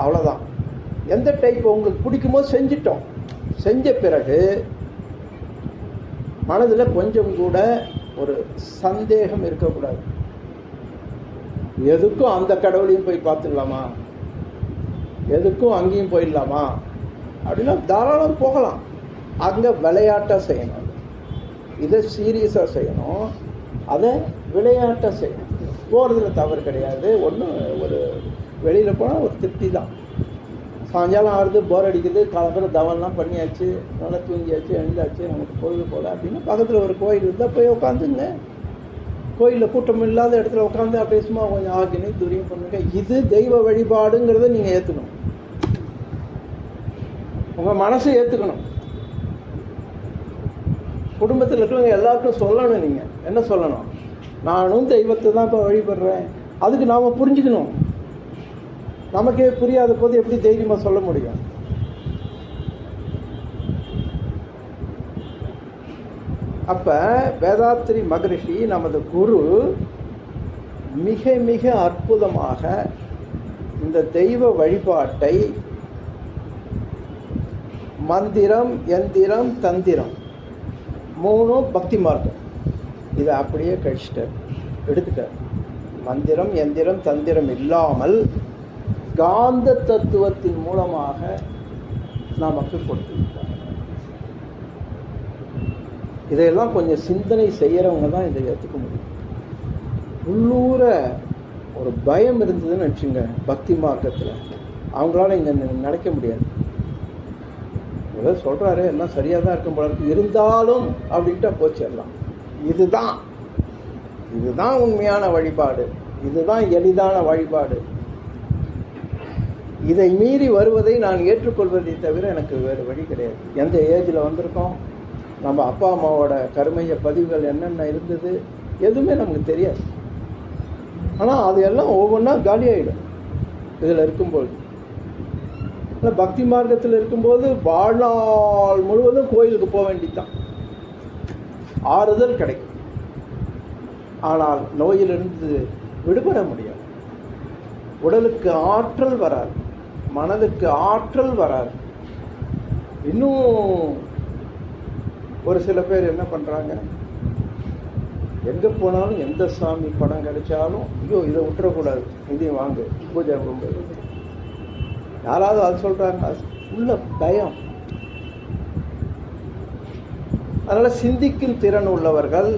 அவ்வளோதான் எந்த டைப் உங்களுக்கு பிடிக்குமோ செஞ்சிட்டோம். செஞ்ச பிறகு மனதில் கொஞ்சம் கூட ஒரு சந்தேகம் இருக்கக்கூடாது. எதுக்கும் அந்த கடவுளையும் போய் பார்த்துடலாமா? எதுக்கும் அங்கேயும் போயிடலாமா? அப்படின்னா தாராளம் போகலாம். அங்கே விளையாட்டாக செய்யணும். இதை சீரியஸாக செய்யணும். அதை விளையாட்டாக செய்யணும். போகிறதுல தவறு கிடையாது. ஒன்றும் ஒரு வெளியில் போனால் ஒரு திருப்தி தான். சாயங்காலம் ஆறுது போர் அடிக்குது காலத்தில் தவம்லாம் பண்ணியாச்சு நல்லா தூங்கியாச்சு எழுந்தாச்சு நமக்கு பொழுது போல அப்படின்னு பக்கத்தில் ஒரு கோயில் இருந்தால் போய் உட்காந்துங்க. கோயிலில் கூட்டம் இல்லாத இடத்துல உட்காந்து அப்படியே சும்மா கொஞ்சம் ஆகினி துரியம் பண்ணுங்க. இது தெய்வ வழிபாடுங்கிறத நீங்கள் ஏற்றுக்கணும் உங்கள் மனசை ஏற்றுக்கணும் குடும்பத்தில் இருக்கிறவங்க எல்லாருக்கும் சொல்லணும் நீங்கள் என்ன சொல்லணும்? நானும் தெய்வத்தை தான் இப்போ வழிபடுறேன். அதுக்கு நாம் புரிஞ்சுக்கணும். நமக்கே புரியாத போது எப்படி தைரியமாக சொல்ல முடியும்? அப்போ வேதாத்திரி மகரிஷி நமது குரு மிக மிக அற்புதமாக இந்த தெய்வ வழிபாட்டை மந்திரம் எந்திரம் தந்திரம் மூணும் பக்தி மார்க்கம். இதை அப்படியே கழிச்சிட்டார். எடுத்துட்டார். மந்திரம் எந்திரம் தந்திரம் இல்லாமல் காந்த தத்துவத்தின் மூலமாக நமக்கு கொடுத்துருக்காங்க இதையெல்லாம் கொஞ்சம் சிந்தனை செய்கிறவங்க தான் இதை ஏற்றுக்க முடியும். உள்ளூர ஒரு பயம் இருந்ததுன்னு வச்சுங்க பக்தி மார்க்கத்தில். அவங்களால இங்கே நினைக்க முடியாது. ஏதோ சொல்கிறாரு எல்லாம் சரியாக தான் இருக்கும் போல இருக்கு. இருந்தாலும் அப்படின்ட்டு போச்சிடலாம். இதுதான். இதுதான் உண்மையான வழிபாடு. இதுதான் எளிதான வழிபாடு. இதை மீறி வருவதை நான் ஏற்றுக்கொள்வதை தவிர எனக்கு வேறு வழி கிடையாது. எந்த ஏஜில் வந்திருக்கோம்? நம்ம அப்பா அம்மாவோட கருமைய பதிவுகள் என்னென்ன இருந்தது? எதுவுமே நமக்கு தெரியாது. ஆனால் அது எல்லாம் ஒவ்வொன்றா காலியாயிடும். இதில் இருக்கும்போது. இல்லை பக்தி மார்க்கத்தில் இருக்கும்போது வாழ்நாள் முழுவதும் கோயிலுக்கு போக வேண்டித்தான் ஆறுதல் கிடைக்கும். ஆனால் நோயிலிருந்து விடுபட முடியாது. உடலுக்கு ஆற்றல் வராது. மனதுக்கு ஆற்றல் வராது. இன்னும் ஒரு சில பேர் என்ன பண்ணுறாங்க எங்கே போனாலும் எந்த சாமி படம் கிடைச்சாலும் ஐயோ இதை விட்டுறக்கூடாது. இதையும் வாங்க பூஜை பண்ணும்போது யாராவது அது சொல்கிறாங்க உள்ள பயம். அதனால் சிந்திக்கும் திறன் உள்ளவர்கள்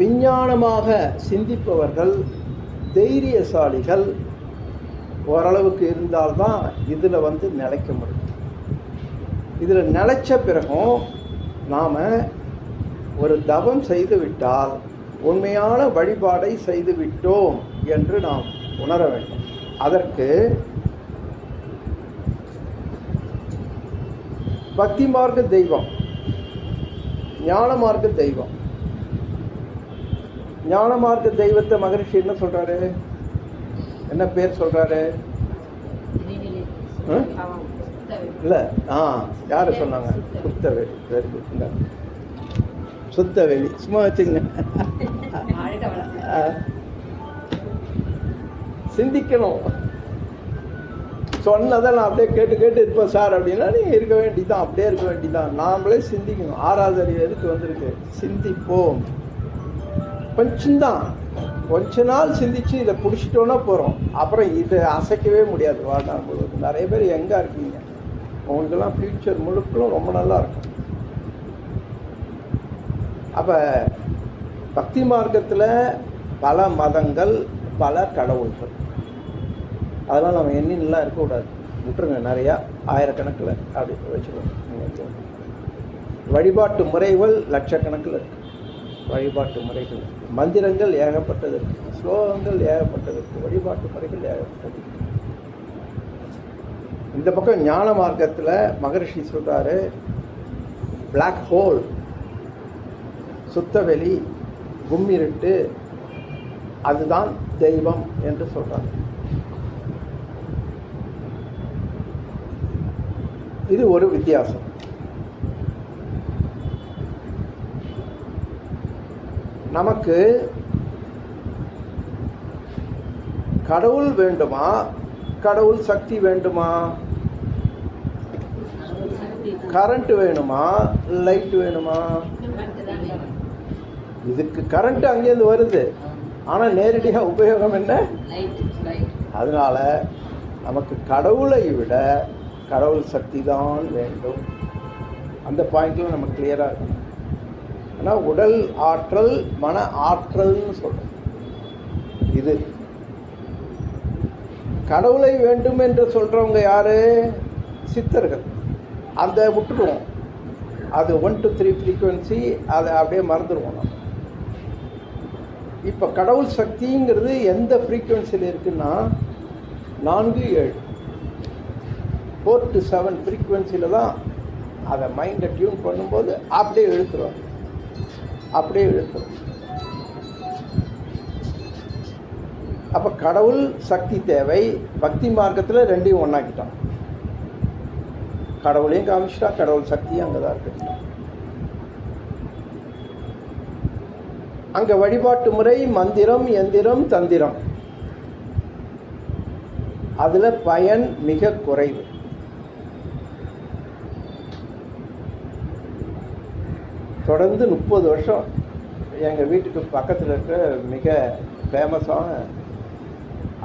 விஞ்ஞானமாக சிந்திப்பவர்கள் தைரியசாலிகள் ஓரளவுக்கு இருந்தால்தான் இதில் வந்து நிலைக்க முடியும். இதில் நிலைச்ச பிறகும் நாம் ஒரு தவம் செய்துவிட்டால் உண்மையான வழிபாடை செய்துவிட்டோம் என்று நாம் உணர வேண்டும். அதற்கு பக்தி மார்க்க தெய்வம் ஞான மார்க்க தெய்வம். ஞான மார்க்க தெய்வத்தை மகரிஷி என்ன சொல்கிறாரு என்ன பேர் சொல்றாரு? ஆ? இல்ல ஆ யாரு சொன்னாங்க? சுத்தவெளி வெரி குட் இந்த சுத்தவெளி சும்மா வச்சுங்க. சிந்திக்கணும். சொன்னதை நான் அப்படியே கேட்டு கேட்டு இருப்பேன் சார் அப்படின்னா நீங்கள் இருக்க வேண்டியதான் அப்படியே இருக்க வேண்டியதான் நாமளே சிந்திக்கணும். ஆறாவது அறிவு எதுக்கு வந்திருக்கு? சிந்திப்போம். கொஞ்சம்தான். கொஞ்ச நாள் சிந்திச்சு இதை பிடிச்சிட்டோன்னா போகிறோம் அப்புறம் இதை அசைக்கவே முடியாது. வாழ்நாள் முழுவதும். நிறைய பேர் எங்கே இருக்கீங்க. உங்களுக்கெல்லாம் ஃப்யூச்சர் முழுக்களும் ரொம்ப நல்லா இருக்கும். அப்போ பக்தி மார்க்கத்தில் பல மதங்கள் பல கடவுள்கள். அதெல்லாம் நம்ம எண்ணின்லாம் இருக்கக்கூடாது. விட்டுருங்க நிறையா. ஆயிரக்கணக்கில் அப்படி வச்சுக்கோங்க. வழிபாட்டு முறைகள் லட்சக்கணக்கில் இருக்கு. வழிபாட்டு முறைகள். மந்திரங்கள் ஏகப்பட்டதற்கு ஸ்லோகங்கள் ஏகப்பட்டதற்கு வழிபாட்டு முறைகள் ஏகப்பட்டது இந்த பக்கம் ஞான மார்க்கத்தில் மகரிஷி சொல்கிறாரு பிளாக் ஹோல் சுத்தவெளி கும்மிருட்டு அதுதான் தெய்வம் என்று சொல்கிறாங்க இது ஒரு வித்தியாசம். நமக்கு கடவுள் வேண்டுமா? கடவுள் சக்தி வேண்டுமா? கரண்ட் வேணுமா? லைட் வேணுமா? இதுக்கு கரண்ட் அங்கேருந்து வருது. ஆனால் நேரடியாக உபயோகம் என்ன? அதனால நமக்கு கடவுளை விட கடவுள் சக்தி தான் வேண்டும். அந்த பாயிண்ட்ல நம்ம கிளியராக இருக்கணும். ஆனால் உடல் ஆற்றல் மன ஆற்றல்னு சொல்கிறோம் இது. கடவுளை வேண்டும் என்று சொல்கிறவங்க யாரு? சித்தர்கள். அந்த விட்டுருவோம் அது ஒன் டு த்ரீ ஃப்ரீக்குவென்சி அதை அப்படியே மறந்துடுவோம் நம்ம. இப்போ கடவுள் சக்திங்கிறது எந்த ஃப்ரீக்குவென்சியில் இருக்குன்னா நான்கு ஏழு. ஃபோர் டு செவன் ஃப்ரீக்குவென்சியில் தான் அதை மைண்டை டியூன் பண்ணும்போது அப்படியே எழுத்துருவாங்க அப்படியே இழுத்துரும் அப்போ கடவுள் சக்தி தேவை பக்தி மார்க்கத்தில் ரெண்டையும் ஒன்றாக்கிட்டான் கடவுளையும் காமிச்சிட்டா கடவுள் சக்தியும் அங்கே தான் இருக்கு. அங்கே வழிபாட்டு முறை மந்திரம் எந்திரம் தந்திரம். அதில் பயன் மிக குறைவு. தொடர்ந்து முப்பது வருஷம் எங்கள் வீட்டுக்கு பக்கத்தில் இருக்கிற மிக ஃபேமஸான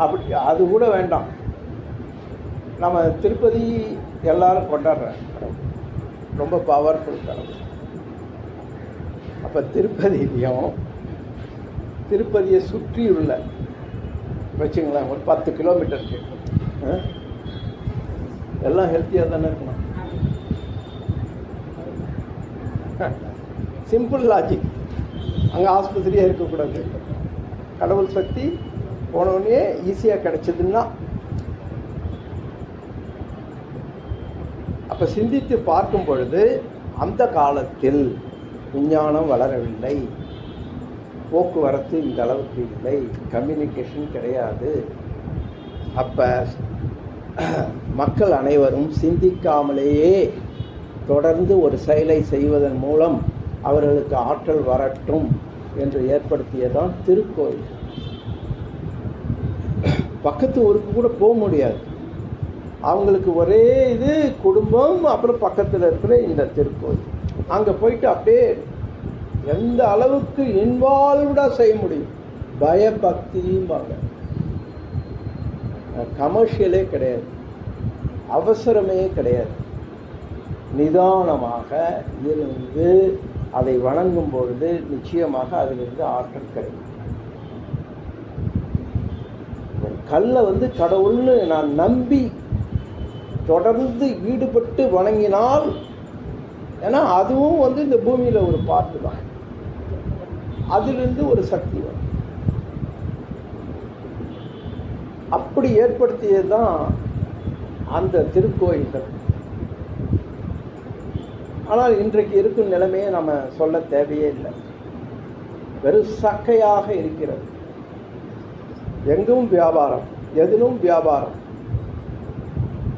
அப்படி அது கூட வேண்டாம். நம்ம திருப்பதி எல்லாரும் கொண்டாடுறேன் ரொம்ப பவர்ஃபுல் கடவுள். அப்போ திருப்பதியிலையும் திருப்பதியை சுற்றி உள்ள வச்சுங்களேன் ஒரு பத்து கிலோமீட்டர் கேட்கும் எல்லாம் ஹெல்த்தியாக தானே இருக்கணும். Simple logic. அங்கே ஆஸ்பத்திரியாக இருக்கக்கூடாது. கடவுள் சக்தி போனோடனே ஈஸியாக கிடைச்சதுன்னா அப்போ சிந்தித்து பார்க்கும் பொழுது அந்த காலத்தில் விஞ்ஞானம் வளரவில்லை. போக்குவரத்து இந்த அளவுக்கு இல்லை. கம்யூனிகேஷன் கிடையாது. அப்போ மக்கள் அனைவரும் சிந்திக்காமலேயே தொடர்ந்து ஒரு செயலை செய்வதன் மூலம் அவர்களுக்கு ஆற்றல் வரட்டும் என்று ஏற்படுத்தியதான் திருக்கோயில். பக்கத்து ஊருக்கு கூட போக முடியாது. அவங்களுக்கு ஒரே இது குடும்பம் அப்புறம் பக்கத்தில் இருக்கிற இந்த திருக்கோயில். அங்கே போயிட்டு அப்படியே எந்த அளவுக்கு இன்வால்வ்டாக செய்ய முடியும்? பயபக்தியும்பாங்க கமர்ஷியலே கிடையாது. அவசரமே கிடையாது. நிதானமாக இருந்து அதை வணங்கும் பொழுது நிச்சயமாக அதிலிருந்து ஆற்றல் கிடைக்கும். கல்லை வந்து கடவுள்னு நான் நம்பி தொடர்ந்து ஈடுபட்டு வணங்கினால் ஏன்னா அதுவும் வந்து இந்த பூமியில் ஒரு பாட்டு தான். அதிலிருந்து ஒரு சக்தி வரும். அப்படி ஏற்படுத்தியது தான் அந்த திருக்கோயில்கள். ஆனால் இன்றைக்கு இருக்கும் நிலைமையை நம்ம சொல்ல தேவையே இல்லை. வெறும் சக்கையாக இருக்கிறது. எங்கும் வியாபாரம் எதிலும் வியாபாரம்.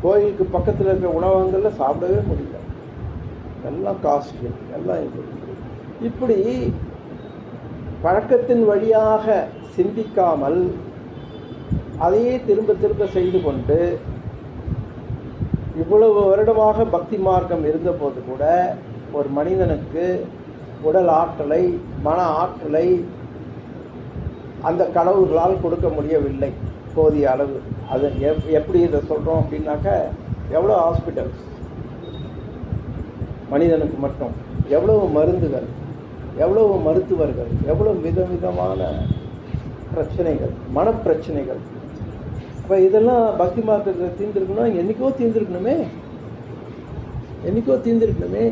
கோயிலுக்கு பக்கத்தில் இருக்கிற உணவகங்களில் சாப்பிடவே முடியல. எல்லாம் காஸ்ட்லி எல்லாம் இது. இப்படி பழக்கத்தின் வழியாக சிந்திக்காமல் அதையே திரும்ப திரும்ப செய்து கொண்டு இவ்வளவு வருடமாக பக்தி மார்க்கம் இருந்தபோது கூட ஒரு மனிதனுக்கு உடல் ஆற்றலை மன ஆற்றலை அந்த கடவுள்களால் கொடுக்க முடியவில்லை போதிய அளவு. அது எப் எப்படி இதை சொல்கிறோம் அப்படின்னாக்க எவ்வளோ ஹாஸ்பிட்டல்ஸ் மனிதனுக்கு மட்டும். எவ்வளவு மருந்துகள்? எவ்வளவு மருத்துவர்கள்? எவ்வளவு விதவிதமான பிரச்சனைகள் மனப்பிரச்சனைகள். அப்போ இதெல்லாம் பக்தி மார்க்கத்தில் தீர்ந்துருக்கணும் என்னைக்கோ தீர்ந்துருக்கணுமே. என்னைக்கோ தீர்ந்துருக்கணுமே.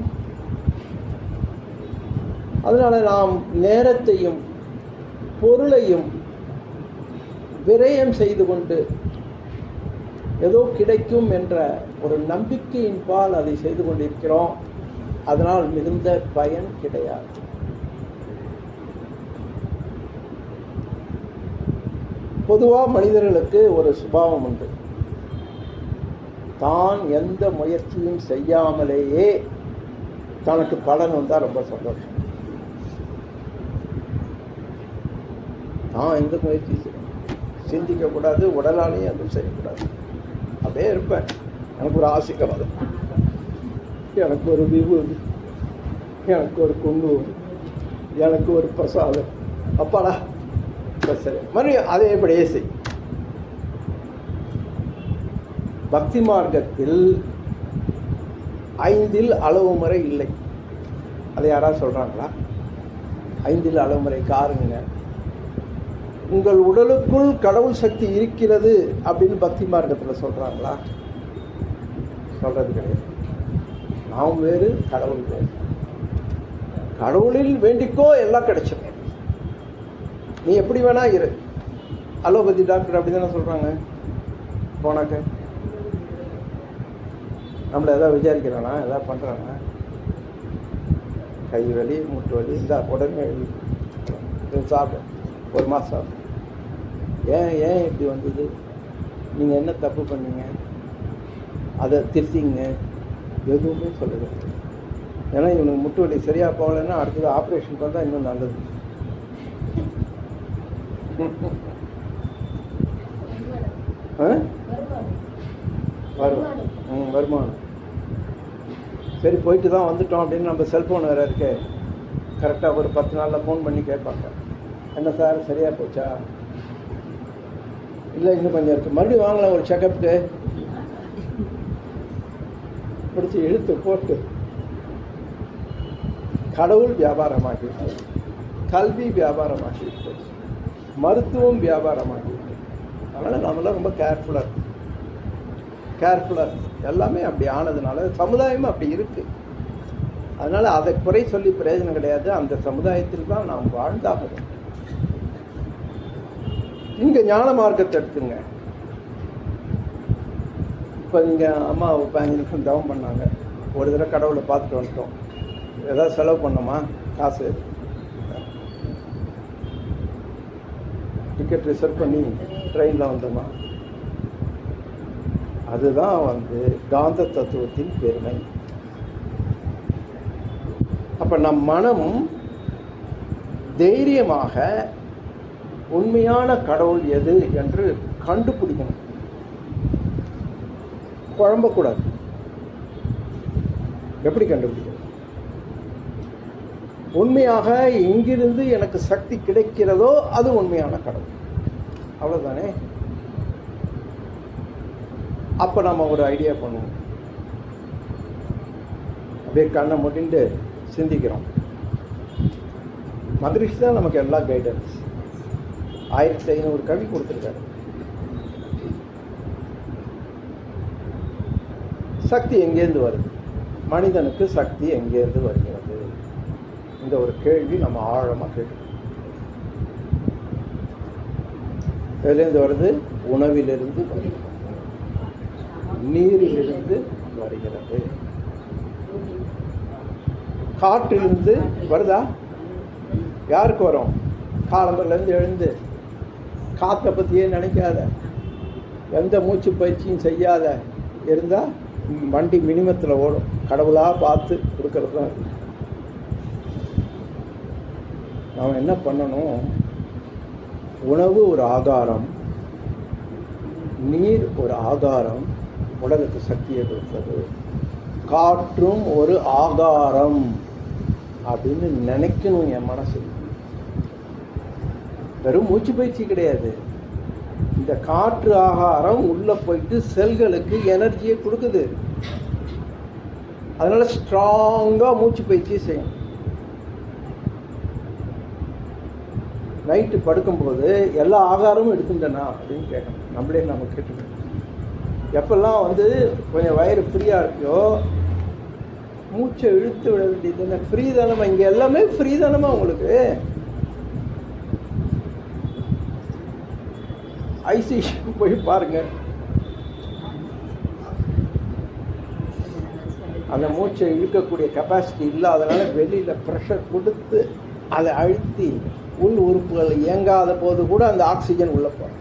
அதனால் நாம் நேரத்தையும் பொருளையும் விரயம் செய்து கொண்டு ஏதோ கிடைக்கும் என்ற ஒரு நம்பிக்கையின்பால் அதை செய்து கொண்டிருக்கிறோம். அதனால் மிகுந்த பயன் கிடையாது. பொதுவாக மனிதர்களுக்கு ஒரு சுபாவம் உண்டு. தான் எந்த முயற்சியும் செய்யாமலேயே தனக்கு பலன் வந்தால் ரொம்ப சந்தோஷம். தான் எந்த முயற்சி சிந்திக்கக்கூடாது உடலாலேயும் அதுவும் செய்யக்கூடாது. அப்படியே இருப்பேன். எனக்கு ஒரு ஆசீர்வாதம் எனக்கு ஒரு விபூதி எனக்கு ஒரு குங்கு எனக்கு ஒரு பிரசாதம். அப்பாடா சரி. மறுபடியும் அதே எப்படியே செய் பக்தி மார்க்கத்தில் ஐந்தில் அளவு முறை இல்லை. அதை யாராவது சொல்கிறாங்களா ஐந்தில் அளவு முறை காருங்க. உங்கள் உடலுக்குள் கடவுள் சக்தி இருக்கிறது அப்படின்னு பக்தி மார்க்கத்தில் சொல்கிறாங்களா சொல்கிறது கிடையாது. நாம் வேறு கடவுள் வேறு. கடவுளில் வேண்டிக்கோ எல்லாம் கிடைச்சிடும். நீ எப்படி வேணா இரு. அலோபதி டாக்டர் அப்படி தானே சொல்கிறாங்க போனாக்க. நம்மளை எதாவது விசாரிக்கிறானா? எதாவது பண்ணுறானா கை வலி முட்டு வலி இந்த உடனே எழுதி சாப்பிடு. ஒரு மாதம் சாப்பிடு. ஏன் ஏன் இப்படி வந்தது? நீங்கள் என்ன தப்பு பண்ணீங்க? அதை திருத்திங்க. எதுவுமே சொல்லுது ஏன்னா இவனுக்கு முட்டு வலி சரியாக போகலைன்னா அடுத்தது ஆப்ரேஷன் பண்ணால் இன்னும் நல்லது. ஆ? வரும் ம் வருமானம். சரி போயிட்டு தான் வந்துட்டோம் அப்படின்னு நம்ம செல்ஃபோன் வேறு இருக்கு. கரெக்டாக ஒரு பத்து நாளில் ஃபோன் பண்ணி கேட்பாங்க. என்ன சார் சரியாக போச்சா? இல்லை இன்னும் கொஞ்சம் இருக்குது மறுபடியும் வாங்கலாம் ஒரு செக்கப்புக்கு பிடிச்சி இழுத்து போட்டு. கடவுள் வியாபாரமாகிவிட்டது. கல்வி வியாபாரமாகிவிட்டது. மருத்துவம் வியாபாரமாகிவிட்டது அதனால் நம்மளாம் ரொம்ப கேர்ஃபுல்லாக இருக்கும். கேர்ஃபுல்லாக எல்லாமே அப்படி ஆனதுனால சமுதாயமும் அப்படி இருக்குது அதனால் அதை குறை சொல்லி பிரயோஜனம் கிடையாது. அந்த சமுதாயத்தில் தான் நாம் வாழ்ந்தாக வேண்டும் ஞான மார்க்கத்தை எடுத்துங்க. இப்போ நீங்கள் அம்மா பதினஞ்சு நிமிஷம் தவம் பண்ணாங்க. ஒரு தடவை கடவுளை பார்த்துட்டு வந்துட்டோம். ஏதாவது செலவு பண்ணோமா காசு? டிக்கெட் ரிசர்வ் பண்ணி ட்ரெயினில் வந்தோமா? அதுதான் வந்து காந்த தத்துவத்தின் பெருமை. அப்போ நம் மனம் தைரியமாக உண்மையான கடவுள் எது என்று கண்டுபிடிக்கணும். குழம்பக்கூடாது. எப்படி கண்டுபிடிக்கணும்? உண்மையாக எங்கிருந்து எனக்கு சக்தி கிடைக்கிறதோ அது உண்மையான கடவுள். அவ்வளோதானே அப்போ நம்ம ஒரு ஐடியா பண்ணுவோம். அப்படியே கண்ணை முட்டின்ட்டு சிந்திக்கிறோம். மதுரிஷி தான் நமக்கு எல்லா கைடன்ஸ் ஆயிரத்தி ஐநூறு கவி கொடுத்துருக்காரு. சக்தி எங்கேருந்து வருது? மனிதனுக்கு சக்தி எங்கேருந்து வருகிறது? இந்த ஒரு கேள்வி நம்ம ஆழமாக கேட்கணும். எதுலேருந்து வருது? உணவிலிருந்து வருகிறது. நீரிலிருந்து வருகிறது. காற்றிலிருந்து வருதா? யாருக்கு வரும்? காலம்பரிலேருந்து எழுந்து. காற்றை பற்றியே நினைக்காத? எந்த மூச்சு பயிற்சியும் செய்யாத. இருந்தால் வண்டி மினிமத்தில் ஓடும். கடவுளாக பார்த்து கொடுக்கறது தான் நாம் என்ன பண்ணணும்? உணவு ஒரு ஆகாரம் நீர் ஒரு ஆகாரம் உடலுக்கு சக்தியை கொடுத்தது. காற்றும் ஒரு ஆகாரம் அப்படின்னு நினைக்கணும் என் மனசு. வெறும் மூச்சு பயிற்சி கிடையாது. இந்த காற்று ஆகாரம் உள்ள போயிட்டு செல்களுக்கு எனர்ஜியை கொடுக்குது. அதனால ஸ்ட்ராங்காக மூச்சு பயிற்சி செய்யணும். நைட்டு படுக்கும்போது எல்லா ஆகாரமும் எடுத்துட்டேனா அப்படின்னு கேட்கணும். நம்மளே நம்ம கேட்டுக்கணும். எப்பெல்லாம் வந்து கொஞ்சம் வயிறு ஃப்ரீயாக இருக்கோ மூச்சை இழுத்து விட வேண்டியது என்ன ஃப்ரீ தானமா இங்கே எல்லாமே ஃப்ரீ தானமா உங்களுக்கு ஐசிசி போய் பாருங்க. அந்த மூச்சை இழுக்கக்கூடிய கெப்பாசிட்டி இல்லாதனால வெளியில் ப்ரெஷர் கொடுத்து அதை அழுத்தி உள் உறுப்புகள் இயங்காத போது கூட அந்த ஆக்சிஜன் உள்ள போகும்.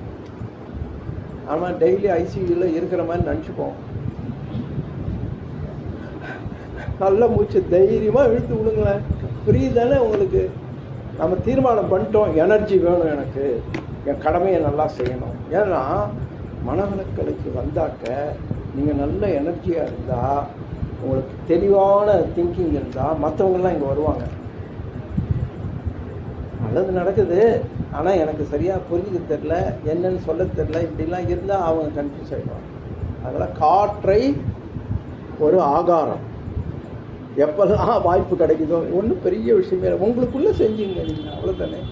ஆனால் டெய்லி ஐசியூவில் இருக்கிற மாதிரி நினச்சிப்போம் நல்ல மூச்சு தைரியமாக இழுத்து விடுங்களேன். ஃப்ரீ தானே உங்களுக்கு? நம்ம தீர்மானம் பண்ணிட்டோம் எனர்ஜி வேணும் எனக்கு. என் கடமையை நல்லா செய்யணும். ஏன்னா மனவளக்கலைக்கு வந்தாக்க நீங்கள் நல்ல எனர்ஜியாக இருந்தால் உங்களுக்கு தெளிவான திங்கிங் இருந்தால் மற்றவங்கள்லாம் இங்கே வருவாங்க. நல்லது நடக்குது. ஆனால் எனக்கு சரியாக புரிஞ்சுக்க தெரில என்னன்னு சொல்ல தெரில இப்படிலாம் இருந்தால் அவங்க கன்ஃபியூஸ் ஆகிடுவாங்க அதனால் காற்றை ஒரு ஆகாரம். எப்போதான் வாய்ப்பு கிடைக்குதோ ஒன்றும் பெரிய விஷயமே இல்லை. உங்களுக்குள்ளே செஞ்சீங்க நீங்கள் அவ்வளோதானே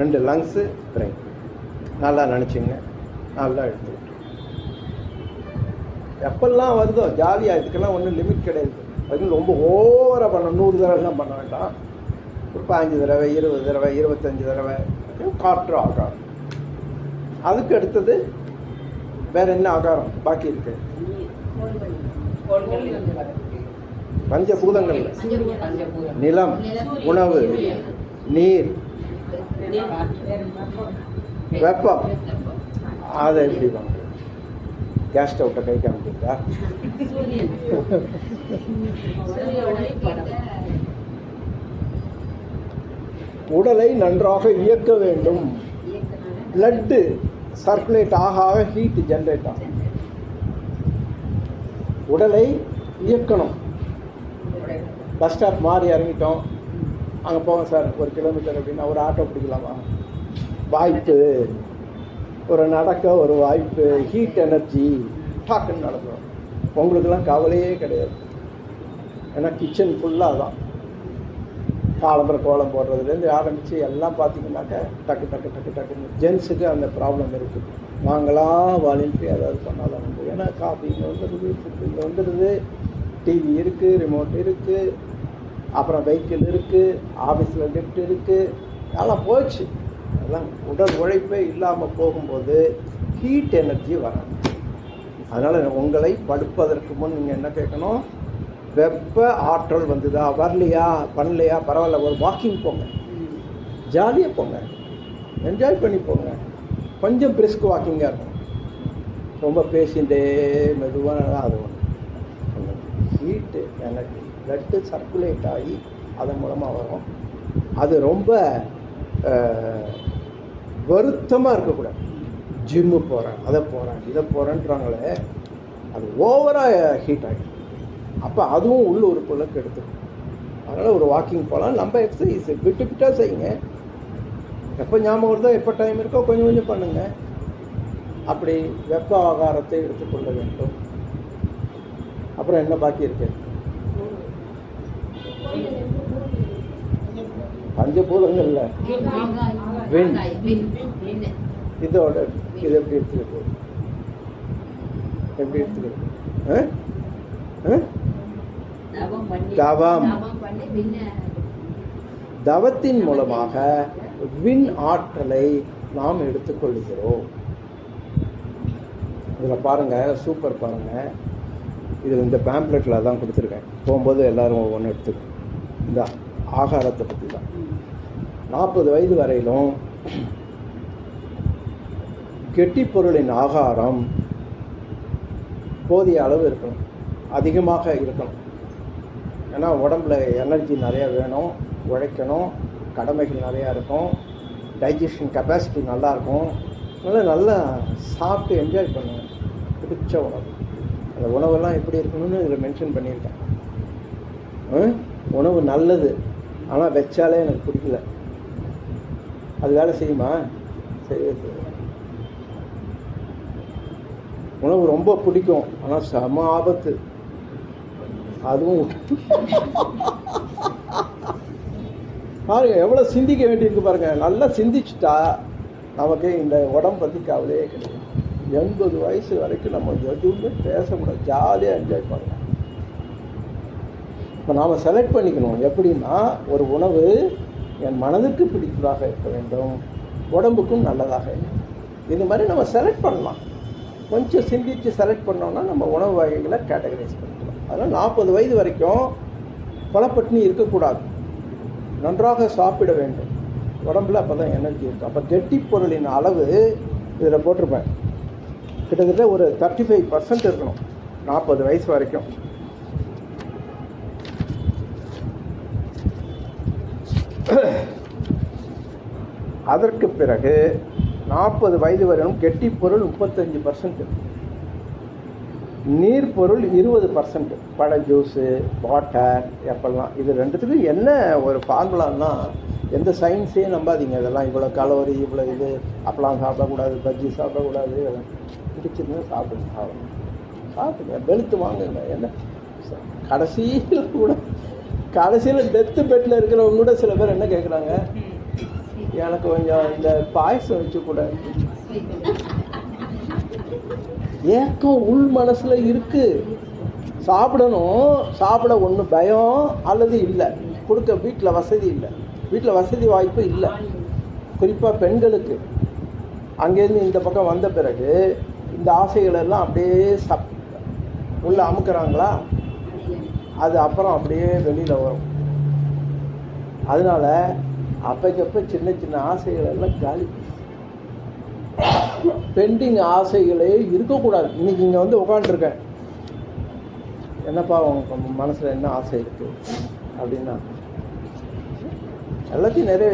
ரெண்டு லங்ஸு பிரெயின் நல்லா நினச்சிங்க நல்லா எடுத்து எப்பெல்லாம் வருதோ ஜாலியாக இதுக்கெல்லாம் ஒன்றும் லிமிட் கிடையாது. அதுக்கு ரொம்ப ஓவராக பண்ண நூறு தடவைலாம் பண்ண வேண்டாம். ஒரு பாஞ்சு தடவை இருபது தடவை இருபத்தஞ்சி தடவை. காற்று ஆகாரம். அதுக்கு அடுத்தது வேற என்ன ஆகாரம் பாக்கி இருக்கு? பஞ்சபூதங்கள். நிலம் உணவு நீர். வெப்பம். அதை எப்படி பண்ணுறது கேஸ் ஸ்டவ்ட்ட கை காமிக்கிறீங்களா? உடலை நன்றாக இயக்க வேண்டும். பிளட்டு சர்க்குலேட் ஆக ஆக ஹீட் ஜென்ரேட் ஆகும். உடலை இயக்கணும். பஸ் ஸ்டாப் மாறி இறங்கிட்டோம். அங்கே போவோம் சார். ஒரு கிலோமீட்டர் அப்படின்னா ஒரு ஆட்டோ பிடிக்கலாமா? வாய்ப்பு ஒரு நடக்க ஒரு வாய்ப்பு ஹீட் எனர்ஜி டாக்குன்னு நடக்கும். உங்களுக்கெல்லாம் கவலையே கிடையாது. ஏன்னா கிச்சன் ஃபுல்லாக தான் காலம்புற கோலம் போடுறதுலேருந்து ஆரம்பித்து எல்லாம் பார்த்தீங்கன்னாக்க டக்கு டக்கு டக்கு டக்குன்னு ஜென்ஸுக்கு அந்த ப்ராப்ளம் இருக்குது நாங்களாம் வாலின்றி ஏதாவது பண்ணாலும் உண்டு ஏன்னா காஃபி இங்கே வந்துடுது ஃபுட்டு இங்கே வந்துடுது டிவி இருக்குது ரிமோட் இருக்குது அப்புறம் வெஹிக்கிள் இருக்குது ஆஃபீஸில் லிஃப்ட் இருக்குது அதெல்லாம் போச்சு. அதெல்லாம் உடல் உழைப்பே இல்லாமல் போகும்போது ஹீட் எனர்ஜி வராது. அதனால் உங்களை படுப்பதற்கு முன் நீங்கள் என்ன கேட்கணும்? வெப்ப ஆற்றல் வந்துதா? வரலையா? பண்ணலையா? பரவாயில்ல ஒரு வாக்கிங் போங்க. ஜாலியாக போங்க. என்ஜாய் பண்ணி போங்க. கொஞ்சம் பிரிஸ்க் வாக்கிங்காக இருக்கும். ரொம்ப பேசிகிட்டே மெதுவாக அது ஒன்று ஹீட்டு எனர்ஜி பிளட்டு சர்க்குலேட் ஆகி அதன் மூலமாக வரும். அது ரொம்ப வருத்தமாக இருக்கக்கூடாது. ஜிம்மு போகிறேன் அதை போகிறேன் இதை போகிறேன்றாங்களே அது ஓவராக ஹீட் ஆகிடும் அப்போ அதுவும் உள்ள உறுப்புகளை கெடுத்துடும் அதனால் ஒரு வாக்கிங் போகலாம் நம்ம எக்ஸசைஸ் விட்டு விட்டால் செய்யுங்க. எப்போ ஞாபகம் வருதோ எப்போ டைம் இருக்கோ கொஞ்சம் கொஞ்சம் பண்ணுங்க. அப்படி வெப்ப ஆகாரத்தை எடுத்துக்கொள்ள வேண்டும். அப்புறம் என்ன பாக்கி இருக்கு? பஞ்சபூதங்கள்ல இதோட இது எப்படி எடுத்துக்கிறது எப்படி எடுத்துக்கிறது? தவம். தவத்தின் மூலமாக விண் ஆற்றலை நாம் எடுத்துக்கொள்கிறோம். இதில் பாருங்க சூப்பர் பாருங்க. இதில் இந்த பேம்ப்ளெட்டில் தான் கொடுத்துருக்கேன். போகும்போது எல்லாரும் ஒவ்வொன்று எடுத்துக்கணும் இந்த ஆகாரத்தை பற்றி தான் நாற்பது வயது வரையிலும் கெட்டி பொருளின் ஆகாரம் போதிய அளவு இருக்கணும். அதிகமாக இருக்கணும். ஏன்னா உடம்புல எனர்ஜி நிறையா வேணும். உழைக்கணும். கடமைகள் நிறையா இருக்கும். டைஜஷன் கெப்பாசிட்டி நல்லா இருக்கும். அதனால் நல்லா சாப்பிட்டு என்ஜாய் பண்ணுவேன் பிடிச்ச உணவு. அந்த உணவெல்லாம் எப்படி இருக்கணும்னு இதில் மென்ஷன் பண்ணியிருக்கேன். உணவு நல்லது. ஆனால் வச்சாலே எனக்கு பிடிக்கல. அது வேலை செய்யுமா? சரி உணவு ரொம்ப பிடிக்கும். ஆனால் சம ஆபத்து. அதுவும் பாருங்க எவ்வளோ சிந்திக்க வேண்டியிருக்கு பாருங்க. நல்லா சிந்திச்சுட்டா நமக்கு இந்த உடம்பு பற்றி கவலையே கிடையாது. எண்பது வயசு வரைக்கும் நம்ம எதுவுமே பேசக்கூடாது ஜாலியாக என்ஜாய் பண்ணலாம். இப்போ நாம் செலக்ட் பண்ணிக்கணும். எப்படின்னா ஒரு உணவு என் மனதுக்கு பிடித்ததாக இருக்க வேண்டும். உடம்புக்கும் நல்லதாக இருக்கும். இது மாதிரி நம்ம செலக்ட் பண்ணலாம். கொஞ்சம் சிந்தித்து செலக்ட் பண்ணோம்னா நம்ம உணவு வகைகளை கேட்டகரைஸ் பண்ணிக்கலாம். அதனால் நாற்பது வயது வரைக்கும் பலப்பட்டினி இருக்கக்கூடாது. நன்றாக சாப்பிட வேண்டும். உடம்புல அப்போ தான் எனர்ஜி இருக்கும். அப்போ கெட்டி பொருளின் அளவு இதில் போட்டிருப்பேன். கிட்டத்தட்ட ஒரு தேர்ட்டி ஃபைவ் பர்சன்ட் இருக்கணும். நாற்பது வயசு வரைக்கும். அதற்கு பிறகு நாற்பது வயது வரையும் கெட்டி பொருள் முப்பத்தஞ்சு பர்சன்ட் நீர் பொருள் இருபது பர்சன்ட் பழ ஜூஸு வாட்டர் எப்பெல்லாம் இது ரெண்டுத்துக்கும் என்ன ஒரு ஃபார்முலான்னா எந்த சயின்ஸே நம்பாதீங்க. இதெல்லாம் இவ்வளோ கலோரி இவ்வளோ இது. அப்பெல்லாம் சாப்பிடக்கூடாது. பஜ்ஜி சாப்பிடக்கூடாது. பிடிச்சிருந்தா சாப்பிடுங்க. சாப்பிடுங்க. சாப்பிடுங்க. வெளுத்து வாங்குங்க. என்ன? கடைசியில் கூட கடைசியில் டெத்து பெட்டில் இருக்கிறவங்க கூட சில பேர் என்ன கேட்குறாங்க எனக்கு கொஞ்சம் இந்த பாயசம் வச்சு கூட. ஏக்கம் உள் மனசில் இருக்குது சாப்பிடணும் சாப்பிட ஒன்று பயம் அல்லது இல்லை. கொடுக்க வீட்டில் வசதி இல்லை. வீட்டில் வசதி வாய்ப்பு இல்லை. குறிப்பாக பெண்களுக்கு. அங்கேருந்து இந்த பக்கம் வந்த பிறகு இந்த ஆசைகளெல்லாம் அப்படியே சப் உள்ளே அமுக்குறாங்களா? அது அப்புறம் அப்படியே வெளியில் வரும். அதனால அப்பைக்கப்போ சின்ன சின்ன ஆசைகள் எல்லாம் காலி. பெண்டிங் ஆசைகளே இருக்கக்கூடாது. இன்னைக்கு இங்கே வந்து உட்காந்துருக்கேன் என்னப்பா உங்க மனசில் என்ன ஆசை இருக்குது அப்படின்னா எல்லாத்தையும் நிறைய